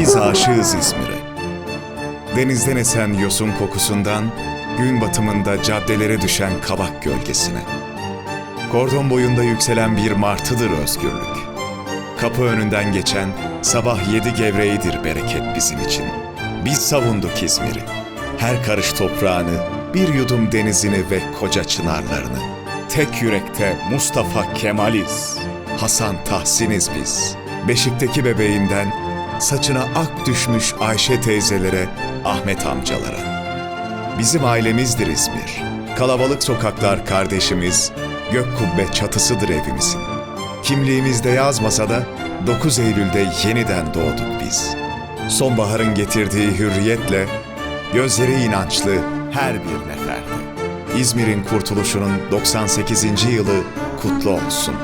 Biz aşığız İzmir'e. Denizden esen yosun kokusundan, gün batımında caddelere düşen kavak gölgesine. Kordon boyunda yükselen bir martıdır özgürlük. Kapı önünden geçen sabah yedi gevreğidir bereket bizim için. Biz savunduk İzmir'i. Her karış toprağını, bir yudum denizini ve koca çınarlarını. Tek yürekte Mustafa Kemaliz. Hasan Tahsin'iz biz. Beşikteki bebeğinden saçına ak düşmüş Ayşe teyzelere, Ahmet amcalara. Bizim ailemizdir İzmir. Kalabalık sokaklar kardeşimiz, gök kubbe çatısıdır evimizin. Kimliğimizde yazmasa da 9 Eylül'de yeniden doğduk biz. Sonbaharın getirdiği hürriyetle, gözleri inançlı her bir neferde. İzmir'in kurtuluşunun 98. yılı kutlu olsun.